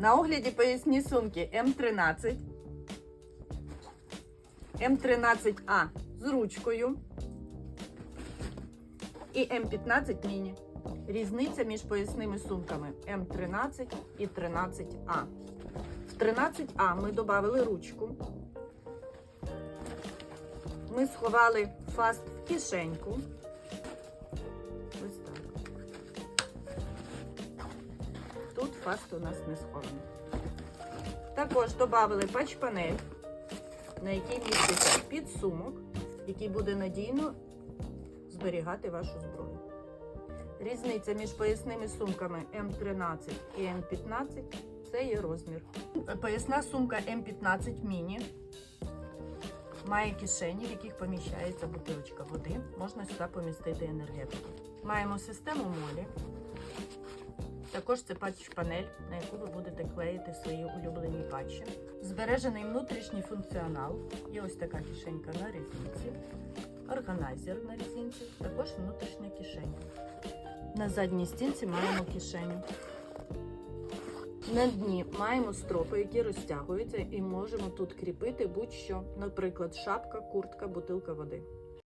На огляді поясні сумки М13, М13А з ручкою і М15 міні. Різниця між поясними сумками М13 і 13А. В 13А ми додали ручку. Ми сховали фаст в кишеньку. Фаст у нас не схований. Також додали патч-панель, на якій міститься підсумок, який буде надійно зберігати вашу зброю. Різниця між поясними сумками М13 і М15 це є розмір. Поясна сумка М15 міні має кишені, в яких поміщається бутилочка води. Можна сюди помістити енергетику. Маємо систему молі. Також це патч-панель, на яку ви будете клеїти свої улюблені патчі. Збережений внутрішній функціонал. Є ось така кишенька на резинці, органайзер на резинці, також внутрішня кишеня. На задній стінці маємо кишеню. На дні маємо стропи, які розтягуються, і можемо тут кріпити будь-що, наприклад, шапка, куртка, бутилка води.